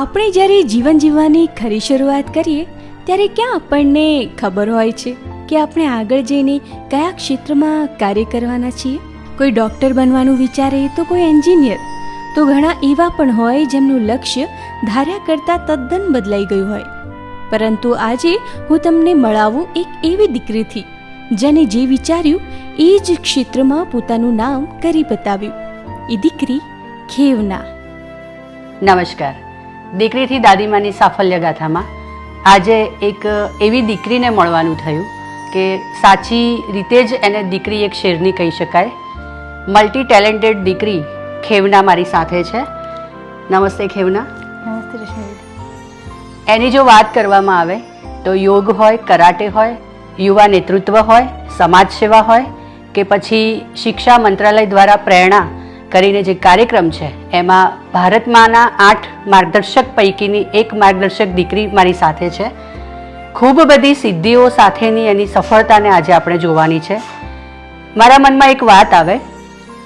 આપણે જ્યારે જીવન જીવવાની ખરી શરૂઆત કરીએ, ત્યારે ક્યાં આપણને ખબર હોય છે કે આપણે આગળ જઈને કયા ક્ષેત્રમાં કાર્ય કરવાના છીએ? કોઈ ડૉક્ટર બનવાનું વિચારે તો કોઈ એન્જિનિયર. તો ઘણા એવા પણ હોય જેમનું લક્ષ્ય ધાર્યા કરતાં તદ્દન બદલાઈ ગયું હોય. પરંતુ આજે હું તમને મળાવું એક એવી દીકરીથી, જેને જે વિચાર્યું એ જ ક્ષેત્રમાં પોતાનું નામ કરી બતાવ્યું. એ દીકરી ખેવના. નમસ્કાર. દીકરીથી દાદીમાની સાફલ્ય ગાથામાં આજે એક એવી દીકરીને મળવાનું થયું કે સાચી રીતે જ એને દીકરી એક શેરની કહી શકાય. મલ્ટી ટેલેન્ટેડ દીકરી ખેવના મારી સાથે છે. નમસ્તે ખેવના. નમસ્તે એની જો વાત કરવામાં આવે તો યોગ હોય કરાટે હોય યુવા નેતૃત્વ હોય સમાજ સેવા હોય કે પછી શિક્ષા મંત્રાલય દ્વારા પ્રેરણા કરીને જે કાર્યક્રમ છે, એમાં ભારતમાંના આઠ માર્ગદર્શક પૈકીની એક માર્ગદર્શક દીકરી મારી સાથે છે. ખૂબ બધી સિદ્ધિઓ સાથેની એની સફળતાને આજે આપણે જોવાની છે. મારા મનમાં એક વાત આવે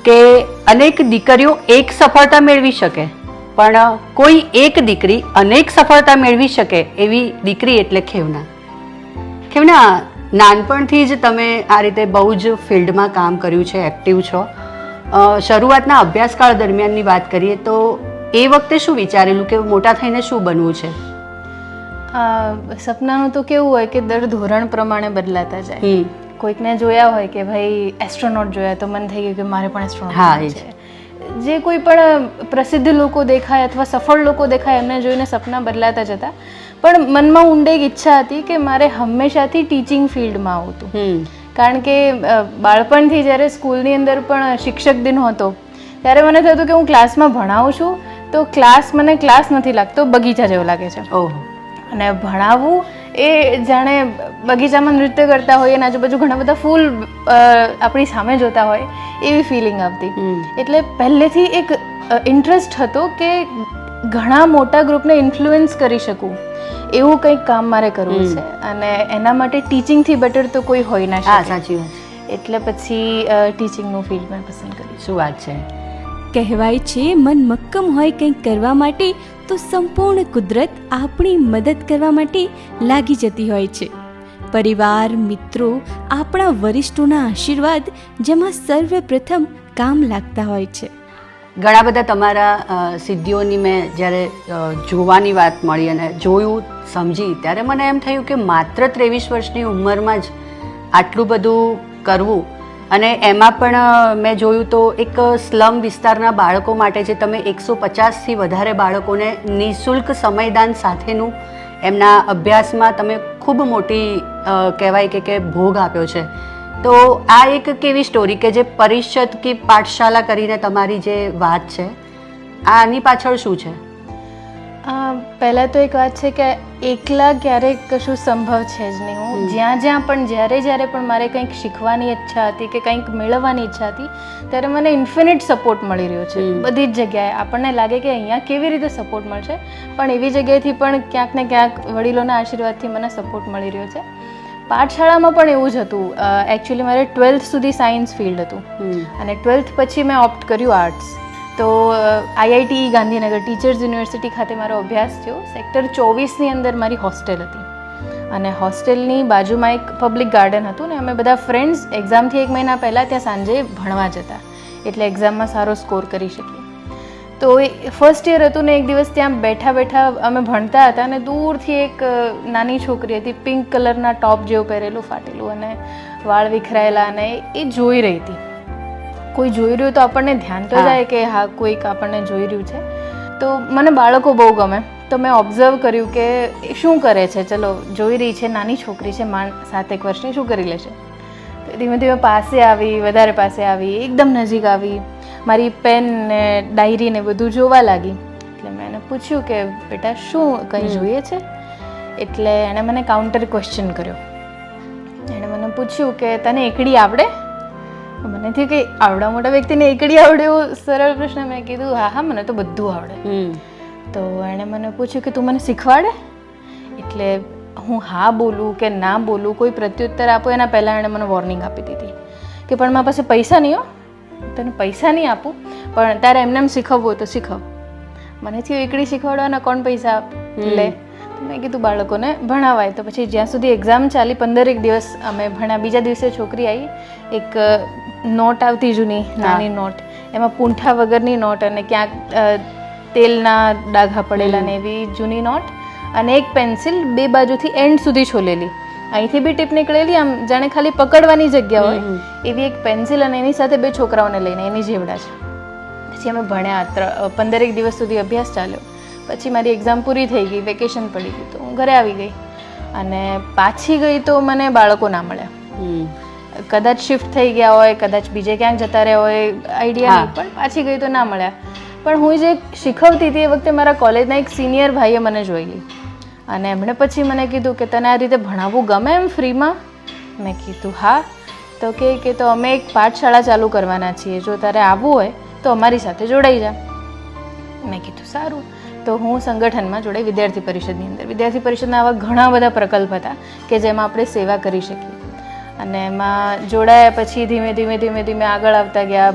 કે અનેક દીકરીઓ એક સફળતા મેળવી શકે, પણ કોઈ એક દીકરી અનેક સફળતા મેળવી શકે એવી દીકરી એટલે ખેવના. ખેવના, નાનપણથી જ તમે આ રીતે બહુ જ ફિલ્ડમાં કામ કર્યું છે, એક્ટિવ છો. શરૂઆતના અભ્યાસકાળ દરમિયાનની વાત કરીએ તો એ વખતે શું વિચારેલું કે મોટા થઈને શું બનવું છે? સપનાનું તો કેવું હોય કે દર ધોરણ પ્રમાણે બદલાતા જાય. કોઈકને જોયા હોય કે ભાઈ એસ્ટ્રોનોટ જોયા તો મન થઈ ગયું કે મારે પણ એસ્ટ્રોનોટ છે. જે કોઈ પણ પ્રસિદ્ધ લોકો દેખાય અથવા સફળ લોકો દેખાય એમને જોઈને સપના બદલાતા જતા. પણ મનમાં ઊંડે એક ઈચ્છા હતી કે મારે હંમેશાથી ટીચિંગ ફિલ્ડમાં આવતું કારણ કે બાળપણથી જ્યારે સ્કૂલની અંદર પણ શિક્ષક દિન હતો ત્યારે મને થતું કે હું ક્લાસમાં ભણાવું છું તો ક્લાસ મને ક્લાસ નથી લાગતો બગીચા જેવો લાગે છે. અને ભણાવવું એ જાણે બગીચામાં નૃત્ય કરતા હોય અને આજુબાજુ ઘણા બધા ફૂલ આપણી સામે જોતા હોય એવી ફિલિંગ આવતી. એટલે પહેલેથી એક ઇન્ટરેસ્ટ હતો કે ઘણા મોટા ગ્રુપને ઇન્ફ્લુઅન્સ કરી શકું. એવું કંઈક કામ મારે કરવું છે. અને એના માટે ટીચિંગથી બેટર તો કોઈ હોય ના હા સાચી વાત એટલે પછી ટીચિંગનું ફિલ્ડ મેં પસંદ કરી શું વાત છે? કહેવાય છે મન મક્કમ હોય કંઈક કરવા માટે તો સંપૂર્ણ કુદરત આપણી મદદ કરવા માટે લાગી જતી હોય છે. પરિવાર મિત્રો આપણા વરિષ્ઠોના આશીર્વાદ જેમાં સર્વપ્રથમ કામ લાગતા હોય છે. ઘણા બધા તમારા સિદ્ધિઓની મેં જ્યારે જોવાની વાત મળી અને જોયું, સમજી, ત્યારે મને એમ થયું કે માત્ર ત્રેવીસ વર્ષની ઉંમરમાં જ આટલું બધું કરવું અને એમાં પણ મેં જોયું તો એક સ્લમ વિસ્તારના બાળકો માટે જે તમે એકસો પચાસથી વધારે બાળકોને નિઃશુલ્ક સમયદાન સાથેનું એમના અભ્યાસમાં તમે ખૂબ મોટી કહેવાય કે ભોગ આપ્યો છે. તો આ એક કેવી સ્ટોરી કે જે પરિષદ કે પાઠશાલા કરીને તમારી જે વાત છે આની પાછળ શું છે? પહેલાં તો એક વાત છે કે એકલા ક્યારેક કશું સંભવ છે જ નહીં. હું જ્યાં જ્યાં પણ જ્યારે જ્યારે પણ મારે કંઈક શીખવાની ઈચ્છા હતી કે કંઈક મેળવવાની ઈચ્છા હતી ત્યારે મને ઇન્ફિનિટ સપોર્ટ મળી રહ્યો છે. બધી જ જગ્યાએ. આપણને લાગે કે અહીંયા કેવી રીતે સપોર્ટ મળશે? પણ એવી જગ્યાએથી પણ ક્યાંક ને ક્યાંક વડીલોના આશીર્વાદથી મને સપોર્ટ મળી રહ્યો છે. પાઠશાળામાં પણ એવું જ હતું. એકચ્યુઅલી મારે ટ્વેલ્થ સુધી સાયન્સ ફિલ્ડ હતું. અને ટ્વેલ્થ પછી મેં ઓપ્ટ કર્યું આર્ટ્સ તો આઈઆઈટી ગાંધીનગર ટીચર્સ યુનિવર્સિટી ખાતે મારો અભ્યાસ થયો. સેક્ટર ચોવીસની અંદર મારી હોસ્ટેલ હતી. અને હોસ્ટેલની બાજુમાં એક પબ્લિક ગાર્ડન હતું ને અમે બધા ફ્રેન્ડ્સ એક્ઝામથી એક મહિના પહેલાં ત્યાં સાંજે ભણવા જતા. એટલે એક્ઝામમાં સારો સ્કોર કરી શકીએ. તો એ ફર્સ્ટ યર હતું ને એક દિવસ ત્યાં બેઠા બેઠા અમે ભણતા હતા અને દૂરથી એક નાની છોકરી હતી પિંક કલરના ટોપ જેવું પહેરેલું ફાટેલું અને વાળ વિખરાયેલા અને એ જોઈ રહી હતી. કોઈ જોઈ રહ્યું તો આપણને ધ્યાન તો. જાય કે હા કોઈક આપણને જોઈ રહ્યું છે. તો મને બાળકો બહુ ગમે. તો મેં ઓબ્ઝર્વ કર્યું કે એ શું કરે છે? ચલો જોઈ રહી છે નાની છોકરી છે માંડ સાતેક વર્ષની શું કરી લેશે? તો ધીમે ધીમે પાસે આવી વધારે પાસે આવી એકદમ નજીક આવી. મારી પેન ને ડાયરી ને બધું જોવા લાગી. એટલે મેં એને પૂછ્યું કે બેટા શું કંઈ જોઈએ છે? એટલે એણે મને કાઉન્ટર ક્વેશ્ચન કર્યો. એણે મને પૂછ્યું કે તને એકડી આવડે? મને થયું કે આવડા મોટા વ્યક્તિને એકડી આવડે એવું સરળ પ્રશ્ન. મેં કીધું હા હા મને તો બધું આવડે. તો એણે મને પૂછ્યું કે તું મને શીખવાડે? એટલે હું હા બોલું કે ના બોલું કોઈ પ્રત્યુત્તર આપું એના પહેલાં એણે મને વોર્નિંગ આપી દીધી. કે પણ મારા પાસે પૈસા નહીં હો. તને પૈસા નહીં આપું પણ તારે એમને એમ શીખવવું હોય તો શીખવ. મને થયું એકડી શીખવાડવાના કોણ પૈસા લે. મેં કીધું બાળકોને ભણાવાય. તો પછી જ્યાં સુધી એક્ઝામ ચાલી પંદરેક દિવસ અમે ભણ્યા. બીજા દિવસે છોકરી આવી એક નોટ આવતી જૂની નાની નોટ. એમાં પૂંઠા વગરની નોટ અને ક્યાંક તેલના ડાઘા પડેલા ને એવી જૂની નોટ અને એક પેન્સિલ બે બાજુથી એન્ડ સુધી છોલેલી. અહીંથી બી ટીપ નીકળેલી આમ જાણે ખાલી પકડવાની જગ્યા હોય એવી એક પેન્સિલ અને એની સાથે બે છોકરાઓને લઈને એની જેવડા છે. પછી અમે ભણ્યા પંદરેક દિવસ સુધી અભ્યાસ ચાલ્યો. પછી મારી એક્ઝામ પૂરી થઈ ગઈ વેકેશન પડી ગયું તો હું ઘરે આવી ગઈ. અને પાછી ગઈ તો મને બાળકો ના મળ્યા. કદાચ શિફ્ટ થઈ ગયા હોય કદાચ બીજે ક્યાંક જતા રહ્યા હોય આઈડિયા પણ પાછી ગઈ તો ના મળ્યા. પણ હું જે શીખવતી હતી એ વખતે મારા કોલેજના એક સિનિયર ભાઈએ મને જોઈ અને એમણે પછી મને કીધું કે તને આ રીતે ભણાવવું ગમે એમ ફ્રીમાં? મેં કીધું, હા. તો કે કે તો અમે એક પાઠશાળા ચાલુ કરવાના છીએ. જો તારે આવવું હોય તો અમારી સાથે જોડાઈ જા. મેં કીધું, સારું. તો હું સંગઠનમાં જોડે વિદ્યાર્થી પરિષદની અંદર. વિદ્યાર્થી પરિષદના આવા ઘણા બધા પ્રકલ્પ હતા કે જેમાં આપણે સેવા કરી શકીએ. અને એમાં જોડાયા પછી ધીમે ધીમે ધીમે ધીમે આગળ આવતા ગયા.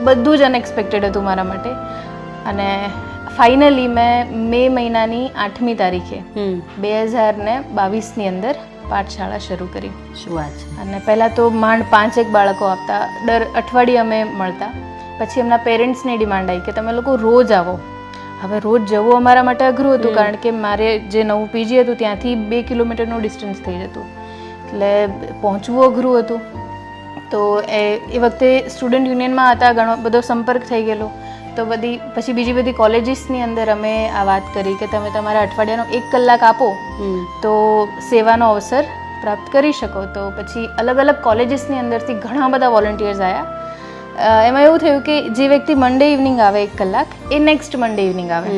બધું જ અનએક્સપેક્ટેડ હતું મારા માટે. અને ફાઇનલી મેં મે મહિનાની આઠમી તારીખે બે હજાર ને બાવીસની અંદર પાઠશાળા શરૂ કરી. શું વાત છે? અને પહેલાં તો માંડ પાંચેક બાળકો આપતા. દર અઠવાડિયે અમે મળતા. પછી એમના પેરેન્ટ્સની ડિમાન્ડ આવી કે તમે લોકો રોજ આવો. હવે રોજ જવું અમારા માટે અઘરું હતું કારણ કે મારે જે નવું પીજી હતું ત્યાંથી બે કિલોમીટરનું ડિસ્ટન્સ થઈ જતું. એટલે પહોંચવું અઘરું હતું. તો એ એ વખતે સ્ટુડન્ટ યુનિયનમાં હતા ઘણો બધો સંપર્ક થઈ ગયેલો. તો બધી પછી બીજી બધી કોલેજીસની અંદર અમે આ વાત કરી કે તમે તમારા અઠવાડિયાનો એક કલાક આપો તો સેવાનો અવસર પ્રાપ્ત કરી શકો. તો પછી અલગ અલગ કોલેજીસની અંદરથી ઘણા બધા વોલન્ટિયર્સ આવ્યા એમાં એવું થયું કે જે વ્યક્તિ મંડે ઇવનિંગ આવે એક કલાક એ નેક્સ્ટ મંડે ઇવનિંગ આવે.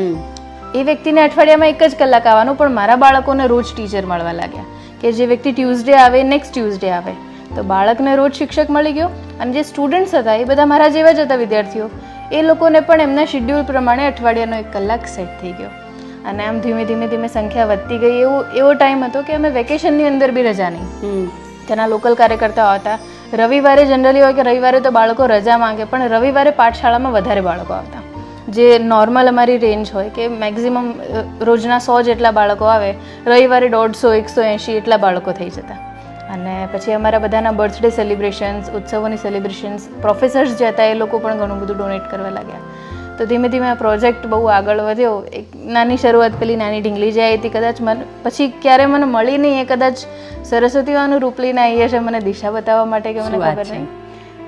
એ વ્યક્તિને અઠવાડિયામાં એક જ કલાક આવવાનું પણ મારા બાળકોને રોજ ટીચર મળવા લાગ્યા. કે જે વ્યક્તિ ટ્યુઝડે આવે નેક્સ્ટ ટ્યુઝડે આવે. તો બાળકને રોજ શિક્ષક મળી ગયો. અને જે સ્ટુડન્ટ્સ હતા એ બધા મારા જેવા જ હતા વિદ્યાર્થીઓ. એ લોકોને પણ એમના શિડ્યુલ પ્રમાણે અઠવાડિયાનો એક કલાક સેટ થઈ ગયો. અને આમ ધીમે ધીમે ધીમે સંખ્યા વધતી ગઈ. એવો એવો ટાઈમ હતો કે અમે વેકેશનની અંદર બી રજા નહીં. તેના લોકલ કાર્યકર્તાઓ હતા રવિવારે જનરલી હોય કે રવિવારે તો બાળકો રજા માંગે પણ રવિવારે પાઠશાળામાં વધારે બાળકો આવતા. જે નોર્મલ અમારી રેન્જ હોય કે મેક્ઝિમમ રોજના સો જેટલા બાળકો આવે રવિવારે દોઢસો એકસો એંશી એટલા બાળકો થઈ જતા. અને પછી અમારા બધાના બર્થડે સેલિબ્રેશન્સ ઉત્સવોની સેલિબ્રેશન્સ પ્રોફેસર્સ જે હતા એ લોકો પણ ઘણું બધું ડોનેટ કરવા લાગ્યા. તો ધીમે ધીમે આ પ્રોજેક્ટ બહુ આગળ વધ્યો. એક નાની શરૂઆત પેલી નાની ઢીંગલી જે આવી હતી કદાચ મને પછી ક્યારે મને મળી નહીં એ કદાચ સરસ્વતીવાનું રૂપ લઈને આવી હશે મને દિશા બતાવવા માટે કે મને ખબર છે? નહીં.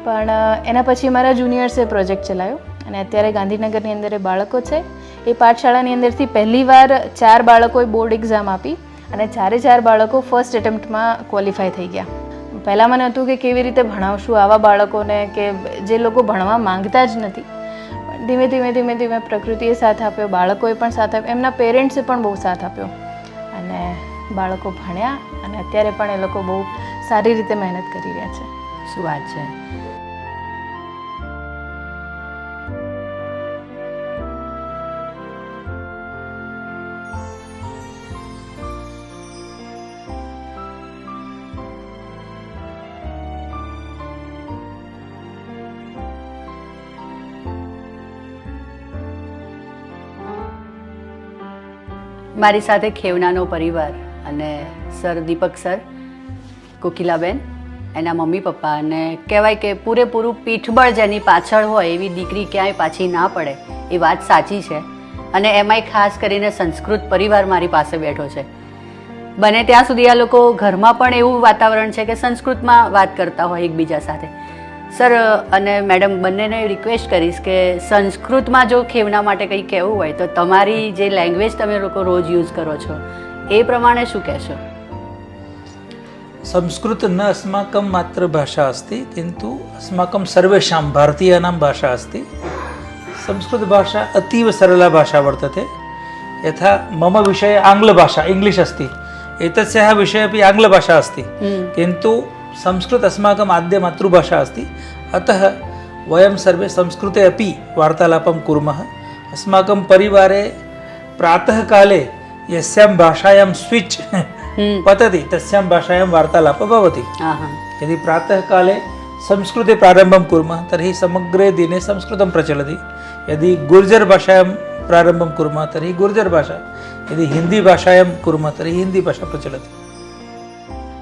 પણ એના પછી મારા જુનિયર્સે પ્રોજેક્ટ ચલાવ્યો. અને અત્યારે ગાંધીનગરની અંદર એ બાળકો છે. એ પાઠશાળાની અંદરથી પહેલીવાર ચાર બાળકોએ બોર્ડ એક્ઝામ આપી. અને ચારે ચાર બાળકો ફર્સ્ટ એટેમ્પ્ટમાં ક્વોલિફાય થઈ ગયા. પહેલાં મને હતું કે કેવી રીતે ભણાવશું આવા બાળકોને કે જે લોકો ભણવા માંગતા જ નથી. ધીમે ધીમે ધીમે ધીમે પ્રકૃતિએ સાથ આપ્યો, બાળકોએ પણ સાથ આપ્યો, એમના પેરેન્ટ્સે પણ બહુ સાથ આપ્યો. અને બાળકો ભણ્યા અને અત્યારે પણ એ લોકો બહુ સારી રીતે મહેનત કરી રહ્યા છે. શું વાત છે? મારી સાથે ખેવનાનો પરિવાર અને સર દીપક સર, કોકિલાબેન, એના મમ્મી પપ્પા અને કહેવાય કે પૂરેપૂરું પીઠબળ જેની પાછળ હોય એવી દીકરી ક્યાંય પાછી ના પડે એ વાત સાચી છે અને એમાંય ખાસ કરીને સંસ્કૃત પરિવાર મારી પાસે બેઠો છે. બને ત્યાં સુધી આ લોકો ઘરમાં પણ એવું વાતાવરણ છે કે સંસ્કૃતમાં વાત કરતા હોય એકબીજા સાથે. સર અને મેડમ બંનેને રિક્વેસ્ટ કરીશ કે સંસ્કૃતમાં જો ખેવના માટે કંઈ કહેવું હોય તો તમારી જે લેંગ્વેજ તમે લોકો રોજ યુઝ કરો છો એ પ્રમાણે શું કહેશો संस्कृत न अस्माकं मातृभाषा अस्ति किन्तु अस्माकं सर्वेषां भारतीयानां भाषा अस्ति संस्कृतभाषा अतीव सरला भाषा वर्तते यथा मम विषये आङ्ग्लभाषा इङ्ग्लिश् अस्ति एतस्याः विषये अपि आङ्ग्लभाषा अस्ति किन्तु संस्कृत अस्माकम् आद्यमातृभाषा अस्ति अतः वयं सर्वे संस्कृते अपि वार्तालापं कुर्मः अस्माकं परिवारे प्रातःकाले यस्यां भाषायां स्विच् पतति तस्यां भाषायां वार्तालापः भवति હા હા यदि प्रातःकाले संस्कृते प्रारम्भं कुर्मः तर्हि समग्रे दिने संस्कृतं प्रचलति यदि गुर्जरभाषायां प्रारम्भं कुर्मः तर्हि गुर्जरभाषा यदि हिन्दीभाषायां कुर्मः तर्हि हिन्दीभाषा प्रचलति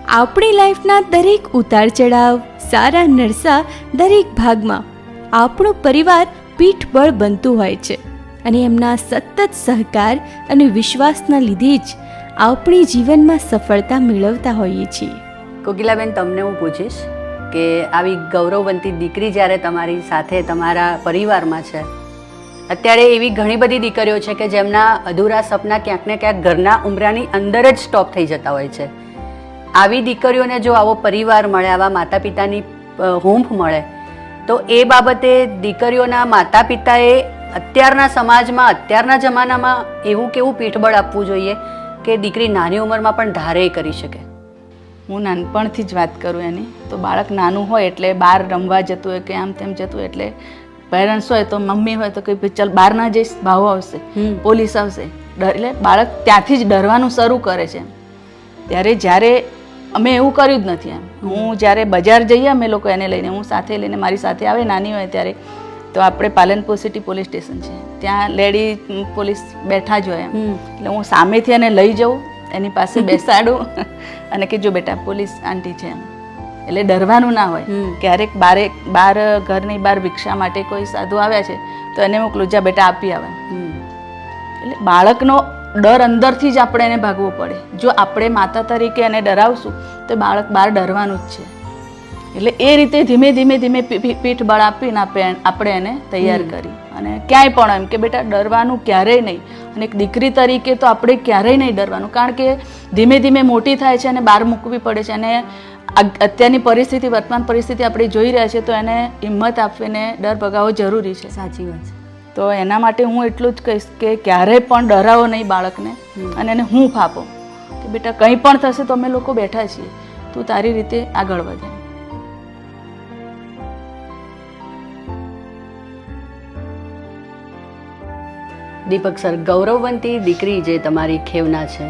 આપણી લાઈફના દરેક ઉતાર ચઢાવ, સારા નરસા દરેક ભાગમાં આપણો પરિવાર પીઠબળ બનતું હોય છે અને એમના સતત સહકાર અને વિશ્વાસના લીધે જ આપણી જીવનમાં સફળતા મેળવતા હોઈએ છીએ. કોકિલાબેન, તમને હું પૂછીશ કે આવી ગૌરવવંતી દીકરી જ્યારે તમારી સાથે તમારા પરિવારમાં છે, અત્યારે એવી ઘણી બધી દીકરીઓ છે કે જેમના અધૂરા સપના ક્યાંક ને ક્યાંક ઘરના ઉમરાની અંદર જ સ્ટોપ થઈ જતા હોય છે. આવી દીકરીઓને જો આવો પરિવાર મળે આવા માતા પિતાની હૂંફ મળે તો એ બાબતે દીકરીઓના માતા પિતાએ અત્યારના સમાજમાં અત્યારના જમાનામાં એવું કેવું પીઠબળ આપવું જોઈએ કે દીકરી નાની ઉંમરમાં પણ ધારે કરી શકે? હું નાનપણથી જ વાત કરું એની. તો બાળક નાનું હોય એટલે બહાર રમવા જતું હોય કે આમ તેમ જતું હોય એટલે પેરેન્ટ્સ હોય તો મમ્મી હોય તો કે ચાલ બહાર ના જઈશ ભાવ આવશે. પોલીસ આવશે. એટલે બાળક ત્યાંથી જ ડરવાનું શરૂ કરે છે. ત્યારે જ્યારે અમે એવું કર્યું જ નથી એમ. હું જ્યારે બજાર જઈએ અમે લોકો એને લઈને હું સાથે લઈને મારી સાથે આવે નાની હોય ત્યારે તો આપણે પાલનપુર સિટી પોલીસ સ્ટેશન છે. ત્યાં લેડી પોલીસ બેઠા જ હોય એમ. એટલે હું સામેથી એને લઈ જાઉં એની પાસે બેસાડું અને કે જો બેટા પોલીસ આંટી છે એમ. એટલે ડરવાનું ના હોય. ક્યારેક બારે બાર ઘરની બહાર ભિક્ષા માટે કોઈ સાધુ આવ્યા છે તો એને મોકલું જા બેટા આપી આવે. એટલે બાળકનો ડર અંદરથી જ આપણે એને ભાગવો પડે. જો આપણે માતા તરીકે એને ડરાવશું તો બાળક બહાર ડરવાનું જ છે. એટલે એ રીતે ધીમે ધીમે ધીમે પીઠ બળ આપીને આપણે આપણે એને તૈયાર કરી. અને ક્યાંય પણ એમ કે બેટા ડરવાનું ક્યારેય નહીં. અને એક દીકરી તરીકે તો આપણે ક્યારેય નહીં ડરવાનું. કારણ કે ધીમે ધીમે મોટી થાય છે અને બહાર મૂકવી પડે છે અને અત્યારની પરિસ્થિતિ વર્તમાન પરિસ્થિતિ આપણે જોઈ રહ્યા છીએ તો એને હિંમત આપીને ડર ભગાવવો જરૂરી છે. સાચી વાત છે. તો એના માટે હું એટલું જ કહીશ કે ક્યારેય પણ ડરાવો નહીં બાળકને અને એને હું ફાપો કે બેટા કંઈ પણ થશે તો અમે લોકો બેઠા છીએ. તું તારી રીતે આગળ વધે. દીપક સર ગૌરવવંતી દીકરી જે તમારી ખેવના છે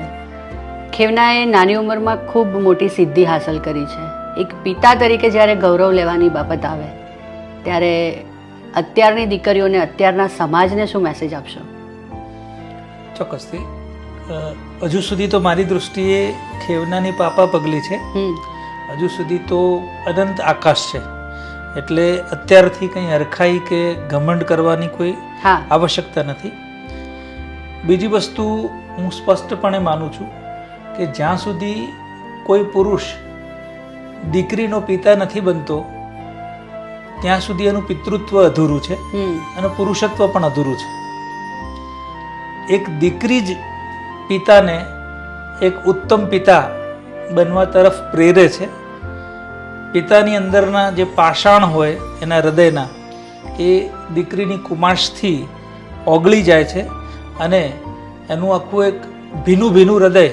ખેવનાએ નાની ઉંમરમાં ખૂબ મોટી સિદ્ધિ હાંસલ કરી છે. એક પિતા તરીકે જ્યારે ગૌરવ લેવાની બાબત આવે ત્યારે અત્યારની દીકરીઓને અત્યારના સમાજને શું મેસેજ આપશો? ચોક્કસથી. હજુ સુધી તો મારી દૃષ્ટિએ ખેવનાની પાપા પગલી છે. હમ. હજુ સુધી તો અનંત આકાશ છે. એટલે અત્યારથી કંઈ હરખાઈ કે ઘમંડ કરવાની કોઈ આવશ્યકતા નથી. બીજી વસ્તુ હું સ્પષ્ટપણે માનું છું કે જ્યાં સુધી કોઈ પુરુષ દીકરીનો પિતા નથી બનતો ત્યાં સુધી એનું પિતૃત્વ અધૂરું છે અને પુરુષત્વ પણ અધૂરું છે. એક દીકરી જ પિતાને એક ઉત્તમ પિતા બનવા તરફ પ્રેરે છે. પિતાની અંદરના જે પાષાણ હોય એના હૃદયના એ દીકરીની કુમાશથી ઓગળી જાય છે અને એનું આખું એક ભીનું ભીનું હૃદય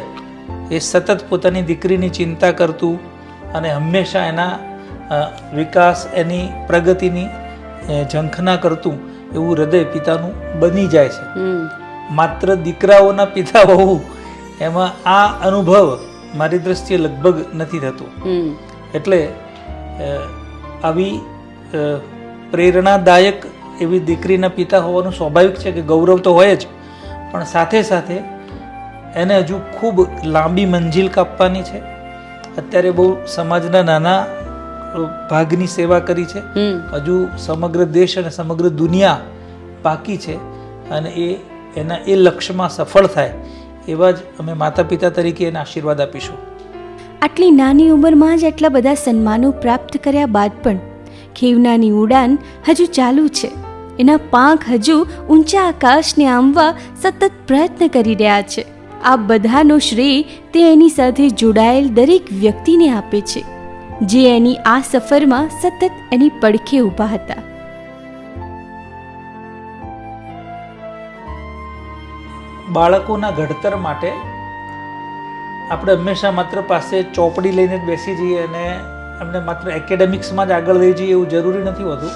એ સતત પોતાની દીકરીની ચિંતા કરતું અને હંમેશા એના વિકાસ એની પ્રગતિની ઝંખના કરતું એવું હૃદય પિતાનું બની જાય છે. માત્ર દીકરાઓના પિતા હોવું એમાં આ અનુભવ મારી દ્રષ્ટિએ લગભગ નથી થતો. એટલે આવી પ્રેરણાદાયક એવી દીકરીના પિતા હોવાનું સ્વાભાવિક છે કે ગૌરવ તો હોય જ પણ સાથે સાથે એને હજુ ખૂબ લાંબી મંજિલ કાપવાની છે. અત્યારે બહુ સમાજના નાના ભાગની સેવા કરી છે. હજુ સમગ્ર દેશ અને સમગ્ર દુનિયા બાકી છે અને એ એના એ લક્ષ્યમાં સફળ થાય એવા જ અમે માતા પિતા તરીકે એને આશીર્વાદ આપીશું. આટલી નાની ઉંમરમાં જ આટલા બધા સન્માનો પ્રાપ્ત કર્યા બાદ પણ ખેવનાની ઉડાન હજુ ચાલુ છે. એના પાંખ હજુ ઊંચા આકાશને આંબવા સતત પ્રયત્ન કરી રહ્યા છે. આ બધાનો શ્રેય તે એની સાથે જોડાયેલ દરેક વ્યક્તિને આપે છે. જે એની આ સફરમાં સતત એની પડખે ઊભા હતા. બાળકોના ઘડતર માટે આપણે હંમેશા માત્ર પાસે ચોપડી લઈને જ બેસી જઈએ અને એમને માત્ર એકેડેમિક્સમાં જ આગળ લઈ જઈએ એવું જરૂરી નથી હોતું.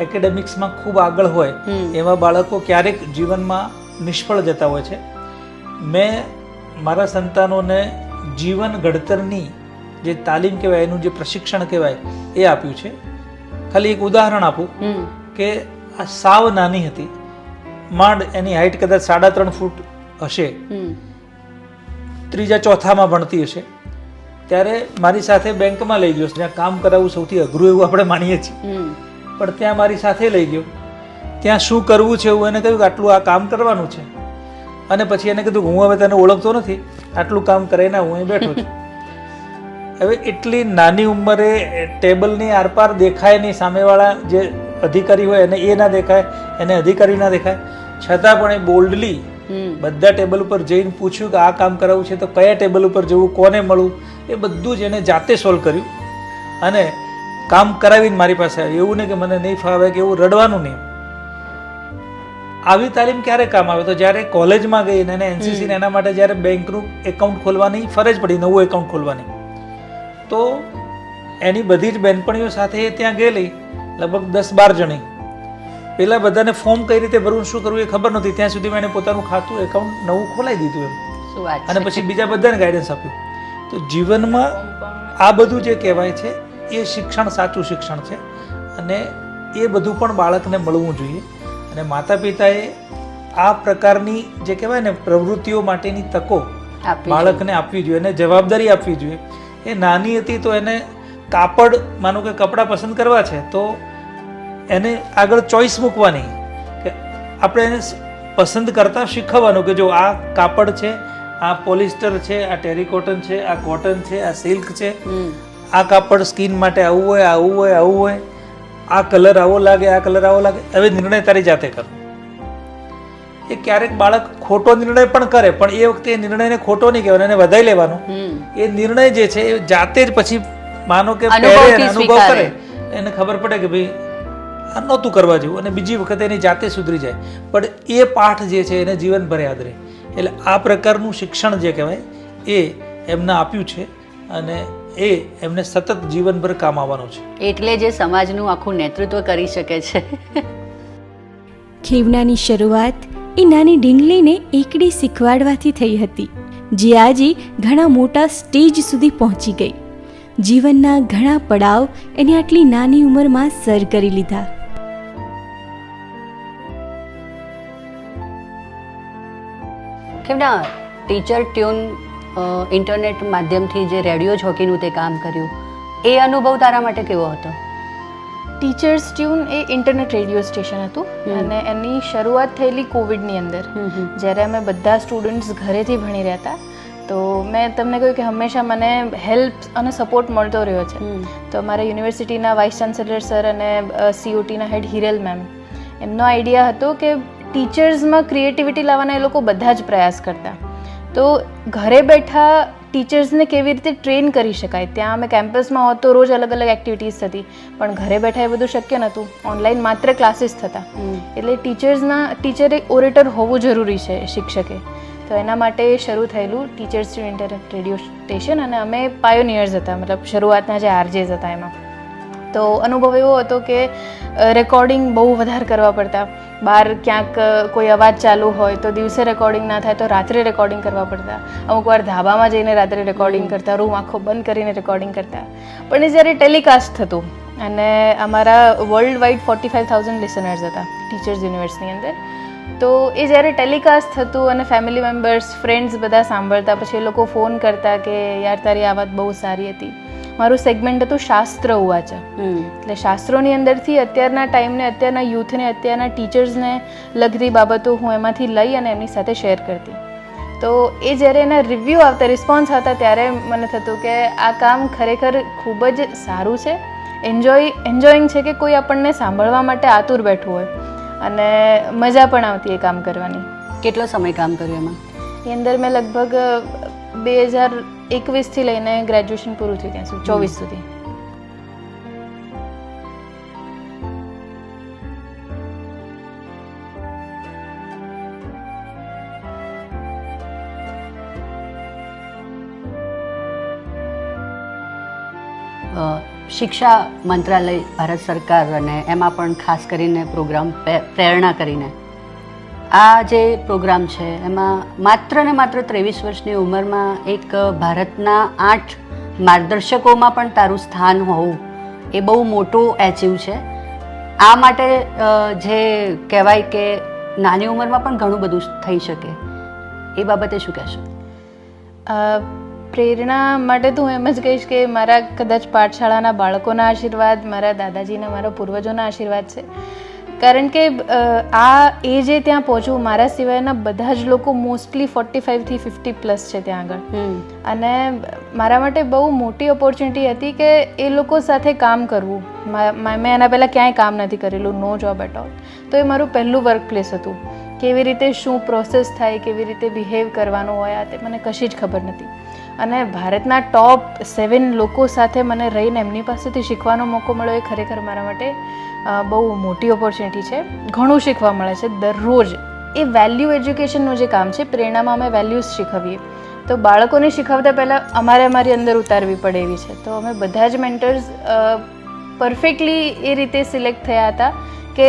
એકેડેમિક્સમાં ખૂબ આગળ હોય એવા બાળકો ક્યારેક જીવનમાં નિષ્ફળ જતા હોય છે. મેં મારા સંતાનોને જીવન ઘડતરની જે તાલીમ કહેવાય એનું જે પ્રશિક્ષણ કહેવાય એ આપ્યું છે. ખાલી એક ઉદાહરણ આપું કે આ સાવ નાની હતી. માંડ એની હાઈટ કદાચ સાડા ત્રણ ફૂટ હશે. ત્રીજા ચોથામાં ભણતી હશે. ત્યારે મારી સાથે બેંકમાં લઈ ગયો જ્યાં કામ કરાવવું સૌથી અઘરું એવું આપણે માનીએ છીએ. પણ ત્યાં મારી સાથે લઈ ગયો. ત્યાં શું કરવું છે એવું એને કહ્યું કે આટલું આ કામ કરવાનું છે. અને પછી એને કીધું હું હવે તને ઓળખતો નથી. આટલું કામ કરીને હું અહીં બેઠો છું. હવે એટલી નાની ઉંમરે ટેબલની આરપાર દેખાય નહીં સામેવાળા જે અધિકારી હોય એને એ ના દેખાય એને અધિકારી ના દેખાય. છતાં પણ એ બોલ્ડલી બધા ટેબલ ઉપર જઈને પૂછ્યું કે આ કામ કરાવવું છે તો કયા ટેબલ ઉપર જવું કોને મળવું એ બધું જ એને જાતે સોલ્વ કર્યું. અને કામ કરાવીને મારી પાસે આવ્યું. એવું નહીં કે મને નહીં ફાવે કે એવું રડવાનું નહીં. આવી તાલીમ ક્યારે કામ આવે? તો જ્યારે કોલેજમાં ગઈ ને એને એનસીસી એના માટે જ્યારે બેંકનું એકાઉન્ટ ખોલવાની ફરજ પડી નવું એકાઉન્ટ ખોલવાની. તો એની બધી જ બેનપણીઓ સાથે એ ત્યાં ગયેલી લગભગ દસ બાર જણી. પેલા બધાને ફોર્મ કઈ રીતે ભરવું શું કરવું એ ખબર નહોતી. ત્યાં સુધીમાં એને પોતાનું ખાતું એકાઉન્ટ નવું ખોલાવી દીધું એમ. અને પછી બીજા બધાને ગાઈડન્સ આપ્યું. તો જીવનમાં આ બધું જે કહેવાય છે એ શિક્ષણ સાચું શિક્ષણ છે. અને એ બધું પણ બાળકને મળવું જોઈએ. અને માતા પિતાએ આ પ્રકારની જે કહેવાય ને પ્રવૃત્તિઓ માટેની તકો બાળકને આપવી જોઈએ અને જવાબદારી આપવી જોઈએ. એ નાની હતી તો એને કાપડ માનો કે કપડાં પસંદ કરવા છે તો એને આગળ ચોઈસ મૂકવાની કે આપણે એને પસંદ કરતાં શીખવવાનું કે જો આ કાપડ છે આ પોલિસ્ટર છે આ ટેરિકોટન છે આ કોટન છે આ સિલ્ક છે આ કાપડ સ્કિન માટે આવું હોય આવું હોય આવું હોય આ કલર આવો લાગે આ કલર આવો લાગે હવે નિર્ણય તારી જાતે કર. એ ક્યારેક બાળક ખોટો નિર્ણય પણ કરે પણ એ વખતે એ નિર્ણયને ખોટો નહીં કહેવાનો એને વધાઈ લેવાનો. એ નિર્ણય જે છે એ જાતે જ પછી માનો કે પહેરે અનુભવ કરે. એને ખબર પડે કે ભાઈ આ નહોતું કરવા જેવું અને બીજી વખતે એની જાતે સુધરી જાય. પણ એ પાઠ જે છે એને જીવનભર યાદ રહે. એટલે આ પ્રકારનું શિક્ષણ જે કહેવાય એ એમને આપ્યું છે અને એ એમને સતત જીવનભર કામ આવવાનું છે. એટલે જે સમાજનું આખું નેતૃત્વ કરી શકે છે. ખેવનાની શરૂઆત એ નાની ઢીંગલીને એકડી શીખવાડવાથી થઈ હતી, જે આજે ઘણા મોટા સ્ટેજ સુધી પહોંચી ગઈ. જીવનના ઘણા પડાવ એને આટલી નાની ઉંમરમાં સર કરી લીધા. કેમ ના ટીચર ટ્યુન ઇન્ટરનેટ માધ્યમથી જે રેડિયો જોકીનું તે કામ કર્યું, એ અનુભવ તારા માટે કેવો હતો? ટીચર્સ ટ્યુન એ ઇન્ટરનેટ રેડિયો સ્ટેશન હતું અને એની શરૂઆત થયેલી કોવિડની અંદર. જ્યારે અમે બધા સ્ટુડન્ટ્સ ઘરેથી ભણી રહ્યા હતા તો મેં તમને કહ્યું કે હંમેશા મને હેલ્પ અને સપોર્ટ મળતો રહ્યો છે. તો અમારા યુનિવર્સિટીના વાઇસ ચાન્સેલર સર અને સીઓટીના હેડ હિરેલ મેમ એમનો આઈડિયા હતો કે ટીચર્સમાં ક્રિએટિવિટી લાવવાના એ લોકો બધા જ પ્રયાસ કરતા. તો ઘરે બેઠા ટીચર્સને કેવી રીતે ટ્રેન કરી શકાય? ત્યાં અમે કેમ્પસમાં હોત તો રોજ અલગ અલગ એક્ટિવિટીઝ થતી. પણ ઘરે બેઠા એ બધું શક્ય નહોતું. ઓનલાઈન માત્ર ક્લાસીસ થતા. એટલે ટીચર્સના ટીચરે ઓરેટર હોવું જરૂરી છે શિક્ષકે. તો એના માટે શરૂ થયેલું ટીચર્સ ઇન્ટરનેટ રેડિયો સ્ટેશન અને અમે પાયોનિયર્સ હતા. મતલબ શરૂઆતના જે આરજેસ હતા એમાં. તો અનુભવ એવો હતો કે રેકોર્ડિંગ બહુ વધારે કરવા પડતા. બહાર ક્યાંક કોઈ અવાજ ચાલુ હોય તો દિવસે રેકોર્ડિંગ ના થાય તો રાત્રે રેકોર્ડિંગ કરવા પડતા. અમુક વાર ધાબામાં જઈને રાત્રે રેકોર્ડિંગ કરતા રૂમ આખો બંધ કરીને રેકોર્ડિંગ કરતા. પણ એ જ્યારે ટેલિકાસ્ટ થતું અને અમારા world wide forty five thousand listeners હતા ટીચર્સ યુનિવર્સની અંદર તો એ જ્યારે ટેલિકાસ્ટ થતું અને ફેમિલી મેમ્બર્સ ફ્રેન્ડ્સ બધા સાંભળતા પછી એ લોકો ફોન કરતા કે યાર તારી આ વાત બહુ સારી હતી. મારું સેગમેન્ટ હતું શાસ્ત્ર ઉવાચા. એટલે શાસ્ત્રોની અંદરથી અત્યારના ટાઈમને અત્યારના યુથને અત્યારના ટીચર્સને લગતી બાબતો હું એમાંથી લઈ અને એમની સાથે શેર કરતી. તો એ જ્યારે એના રિવ્યૂ આવતા રિસ્પોન્સ આવતા ત્યારે મને થતું કે આ કામ ખરેખર ખૂબ જ સારું છે. એન્જોય એન્જોઈંગ છે કે કોઈ આપણને સાંભળવા માટે આતુર બેઠું હોય. અને મજા પણ આવતી એ કામ કરવાની. કેટલો સમય કામ કર્યું એમાં? એ અંદર મેં લગભગ બે હજાર એકવીસથી લઈને ગ્રેજ્યુએશન પૂરું થયું ત્યાં સુધી ચોવીસ સુધી. શિક્ષા મંત્રાલય ભારત સરકાર અને એમાં પણ ખાસ કરીને પ્રોગ્રામ પ્રેરણા કરીને આ જે પ્રોગ્રામ છે, એમાં માત્ર ને માત્ર ત્રેવીસ વર્ષની ઉંમરમાં એક ભારતના આઠ માર્ગદર્શકોમાં પણ તારું સ્થાન હોવું એ બહુ મોટું એચિવ છે. આ માટે જે કહેવાય કે નાની ઉંમરમાં પણ ઘણું બધું થઈ શકે. એ બાબતે શું કહેશો? પ્રેરણા માટે તો હું એમ જ કહીશ કે મારા કદાચ પાઠશાળાના બાળકોના આશીર્વાદ, મારા દાદાજીના, મારા પૂર્વજોના આશીર્વાદ છે. કારણ કે આ એ જે ત્યાં પહોંચવું મારા સિવાયના બધા જ લોકો મોસ્ટલી ફોર્ટી ફાઇવથી ફિફ્ટી પ્લસ છે ત્યાં આગળ. અને મારા માટે બહુ મોટી ઓપોર્ચ્યુનિટી હતી કે એ લોકો સાથે કામ કરવું. મા- એના પહેલાં ક્યાંય કામ નથી કરેલું નો જોબ એટ ઓલ તો એ મારું પહેલું વર્ક પ્લેસ હતું. કેવી રીતે શું પ્રોસેસ થાય, કેવી રીતે બિહેવ કરવાનું હોય, આ તે મને કશી જ ખબર નથી. અને ભારતના ટોપ સેવન લોકો સાથે મને રહીને એમની પાસેથી શીખવાનો મોકો મળ્યો એ ખરેખર મારા માટે બહુ મોટી ઓપોર્ચ્યુનિટી છે. ઘણું શીખવા મળે છે દરરોજ. એ વેલ્યુ એજ્યુકેશનનું જે કામ છે, પ્રેરણામાં અમે વેલ્યુઝ શીખવીએ. તો બાળકોને શીખવતા પહેલાં અમારે અમારી અંદર ઉતારવી પડે એવી છે. તો અમે બધા જ મેન્ટર્સ પરફેક્ટલી એ રીતે સિલેક્ટ થયા હતા. કે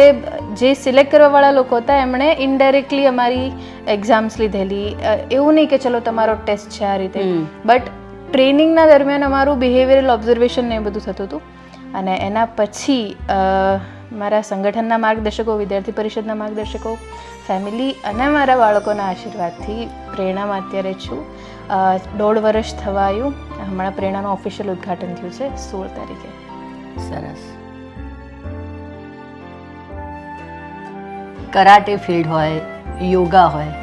જે સિલેક્ટ કરવાવાળા લોકો હતા એમણે ઇનડાયરેક્ટલી અમારી એક્ઝામ્સ લીધેલી. એવું નહીં કે ચલો તમારો ટેસ્ટ છે આ રીતે. બટ ટ્રેનિંગના દરમિયાન અમારું બિહેવિયરલ ઓબ્ઝર્વેશન ને એ બધું થતું હતું. અને એના પછી મારા સંગઠનના માર્ગદર્શકો વિદ્યાર્થી પરિષદના માર્ગદર્શકો ફેમિલી અને મારા બાળકોના આશીર્વાદથી પ્રેરણામાં અત્યારે છું. દોઢ વર્ષ થવા આવ્યું હમણાં પ્રેરણાનું ઓફિશિયલ ઉદ્ઘાટન થયું છે સોળ તારીખે. સરસ. કરાટે ફિલ્ડ હોય, યોગા હોય,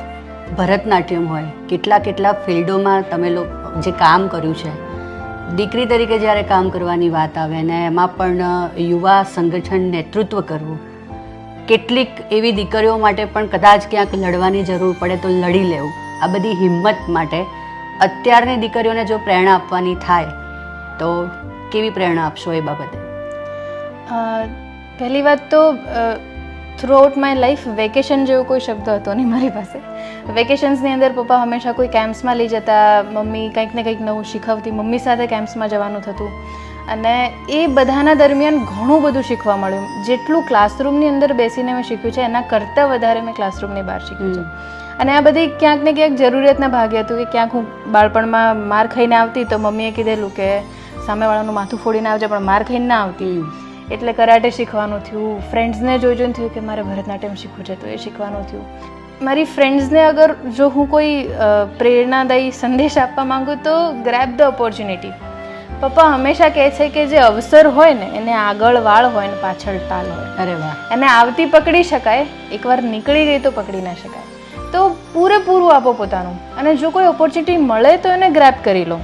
ભરતનાટ્યમ હોય, કેટલા કેટલા ફિલ્ડોમાં તમે લોકો, જે કામ કર્યું છે. દીકરી તરીકે જ્યારે કામ કરવાની વાત આવે ને, એમાં પણ યુવા સંગઠન નેતૃત્વ કરવું. કેટલીક એવી દીકરીઓ માટે પણ કદાચ ક્યાંક લડવાની જરૂર પડે તો લડી લેવું. આ બધી હિંમત માટે અત્યારની દીકરીઓને જો પ્રેરણા આપવાની થાય, તો કેવી પ્રેરણા આપશો એ બાબતે? પહેલી વાત તો throughout my life vacation જેવો કોઈ શબ્દ હતો નહીં મારી પાસે. વેકેશન્સની અંદર પપ્પા હંમેશા કોઈ કેમ્પ્સમાં લઈ જતા મમ્મી કંઈક ને કંઈક નવું શીખવતી મમ્મી સાથે કેમ્પ્સમાં જવાનું થતું. અને એ બધાના દરમિયાન ઘણું બધું શીખવા મળ્યું. જેટલું ક્લાસરૂમની અંદર બેસીને મેં શીખ્યું છે એના કરતાં વધારે મેં ક્લાસરૂમની બહાર શીખ્યું છે. અને આ બધી ક્યાંક ને ક્યાંક જરૂરિયાતના ભાગે હતું કે ક્યાંક હું બાળપણમાં માર ખાઈને આવતી તો મમ્મીએ કીધેલું કે સામેવાળાનું માથું ફોડીને આવજે પણ માર ખાઈને ના આવતી. એટલે કરાટે શીખવાનું થયું. ફ્રેન્ડ્સને જોઈ જોઈને થયું કે મારે ભરતનાટ્યમ શીખવું છે તો એ શીખવાનું થયું. મારી ફ્રેન્ડ્સને અગર જો હું કોઈ પ્રેરણાદાયી સંદેશ આપવા માંગુ તો ગ્રેબ ધ ઓપોર્ચ્યુનિટી પપ્પા હંમેશા કહે છે કે જે અવસર હોય ને એને આગળ વાળ હોય ને પાછળ તાલ હોય. અરે વાહ. એને આવતી પકડી શકાય એકવાર નીકળી ગઈ તો પકડી ના શકાય. તો પૂરેપૂરું આપો પોતાનું. અને જો કોઈ ઓપોર્ચ્યુનિટી મળે તો એને ગ્રેપ કરી લો.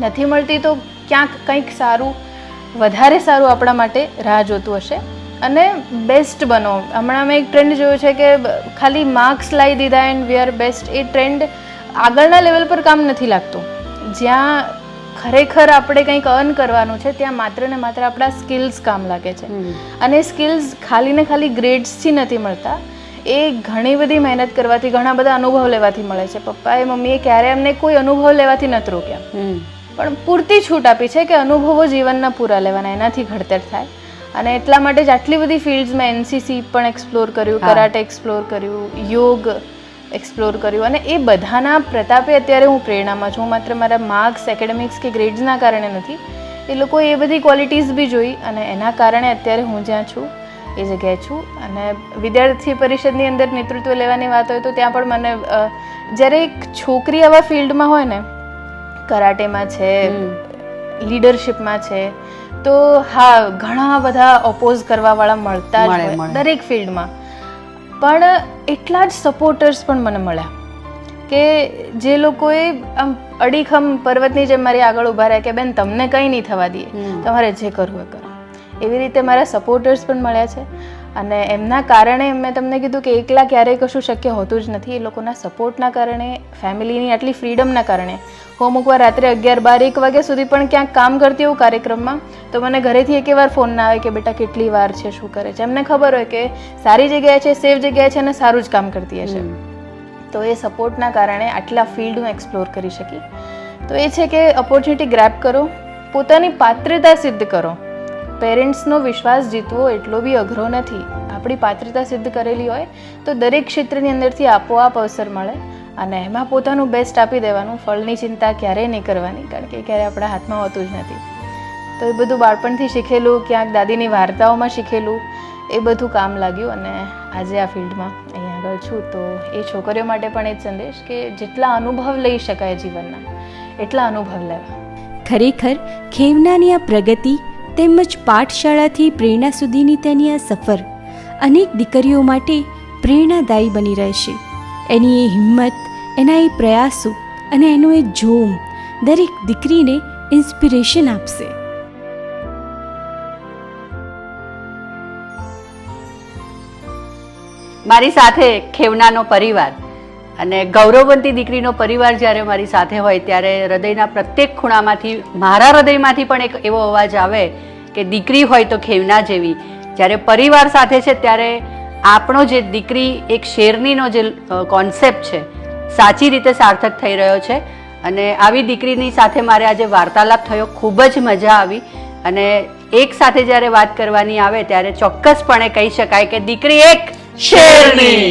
નથી મળતી તો ક્યાંક કંઈક સારું વધારે સારું આપણા માટે રાહ જોતું હશે. અને બેસ્ટ બનો. હમણાં મેં એક ટ્રેન્ડ જોયો છે કે ખાલી માર્ક્સ લાવી દીધા એન્ડ વી આર બેસ્ટ એ ટ્રેન્ડ આગળના લેવલ પર કામ નથી લાગતું. જ્યાં ખરેખર આપણે કંઈક અર્ન કરવાનું છે ત્યાં માત્ર ને માત્ર આપણા સ્કિલ્સ કામ લાગે છે. અને સ્કિલ્સ ખાલી ને ખાલી ગ્રેડ્સથી નથી મળતા. એ ઘણી બધી મહેનત કરવાથી ઘણા બધા અનુભવ લેવાથી મળે છે. પપ્પાએ મમ્મીએ ક્યારે અમને કોઈ અનુભવ લેવાથી નથી રોક્યા. પણ પૂરતી છૂટ આપી છે કે અનુભવો જીવનના પૂરા લેવાના એનાથી ઘડતર થાય. અને એટલા માટે જ આટલી બધી ફિલ્ડ્સમાં એનસીસી પણ એક્સપ્લોર કર્યું કરાટે એક્સપ્લોર કર્યું યોગ એક્સપ્લોર કર્યું અને એ બધાના પ્રતાપે અત્યારે હું પ્રેરણામાં છું. માત્ર મારા માર્ક્સ એકેડેમિક્સ કે ગ્રેડ્સના કારણે નથી. એ લોકોએ એ બધી ક્વોલિટીઝ બી જોઈ અને એના કારણે અત્યારે હું જ્યાં છું એ જગ્યાએ છું. અને વિદ્યાર્થી પરિષદની અંદર નેતૃત્વ લેવાની વાત હોય તો ત્યાં પણ મને જ્યારે એક છોકરી આવા ફિલ્ડમાં હોય ને કરાટેમાં છે. લીડરશિપમાં છે તો હા ઘણા બધા ઓપોઝ કરવાવાળા મળતા જ હોય દરેક ફિલ્ડમાં. પણ એટલા જ સપોર્ટર્સ પણ મને મળ્યા. કે જે લોકોએ આમ અડીખમ પર્વતની જેમ મારી આગળ ઊભા રહ્યા કે બેન તમને કંઈ નહીં થવા દઈએ. તમારે જે કરવું એ કરો. એવી રીતે મારા સપોર્ટર્સ પણ મળ્યા છે. અને એમના કારણે મેં તમને કીધું કે એકલા ક્યારેય કશું શક્ય હોતું જ નથી. એ લોકોના સપોર્ટના કારણે ફેમિલીની આટલી ફ્રીડમના કારણે. હું અમુક વાર રાત્રે અગિયાર બાર એક વાગ્યા સુધી પણ ક્યાંક કામ કરતી હોઉં કાર્યક્રમમાં તો મને ઘરેથી એક વાર ફોન ના આવે કે બેટા કેટલી વાર છે શું કરે છે? એમને ખબર હોય કે સારી જગ્યાએ છે સેફ જગ્યાએ છે અને સારું જ કામ કરતી હશે. તો એ સપોર્ટના કારણે આટલા ફિલ્ડ હું એક્સપ્લોર કરી શકી. તો એ છે કે ઓપોર્ચ્યુનિટી ગ્રેપ કરો પોતાની પાત્રતા સિદ્ધ કરો. પેરેન્ટ્સનો વિશ્વાસ જીતવો એટલો બી અઘરો નથી. આપણી પાત્રતા સિદ્ધ કરેલી હોય તો દરેક ક્ષેત્રની અંદરથી આપોઆપ અવસર મળે અને એમાં પોતાનું બેસ્ટ આપી દેવાનું ફળની ચિંતા ક્યારેય નહીં કરવાની, કારણ કે ક્યારેય આપણા હાથમાં હોતું જ નથી. તો એ બધું બાળપણથી શીખેલું, ક્યાંક દાદીની વાર્તાઓમાં શીખેલું, એ બધું કામ લાગ્યું અને આજે આ ફિલ્ડમાં અહીંયા આગળ છું. તો એ છોકરીઓ માટે પણ એ સંદેશ કે જેટલા અનુભવ લઈ શકાય જીવનના એટલા અનુભવ લેવા. ખરેખર, ખેવનાની આ પ્રગતિ તેમજ પાઠશાળાથી પ્રેરણા સુધીની તેની આ સફર અનેક દીકરીઓ માટે પ્રેરણાદાયી બની રહેશે. એની એ હિંમત, એના એ પ્રયાસો અને એનું એ જોમ દરેક દીકરીને ઇન્સ્પિરેશન આપશે. મારી સાથે ખેવનાનો પરિવાર અને ગૌરવવંતી દીકરીનો પરિવાર જ્યારે મારી સાથે હોય ત્યારે હૃદયના પ્રત્યેક ખૂણામાંથી, મારા હૃદયમાંથી પણ એક એવો અવાજ આવે કે દીકરી હોય તો ખેવના જેવી. જ્યારે પરિવાર સાથે છે ત્યારે આપણો જે દીકરી એક શેરનીનો જે કોન્સેપ્ટ છે, સાચી રીતે સાર્થક થઈ રહ્યો છે. અને આવી દીકરીની સાથે મારે આજે વાર્તાલાપ થયો, ખૂબ જ મજા આવી. અને એક સાથે જ્યારે વાત કરવાની આવે ત્યારે ચોક્કસપણે કહી શકાય કે દીકરી એક શેરની.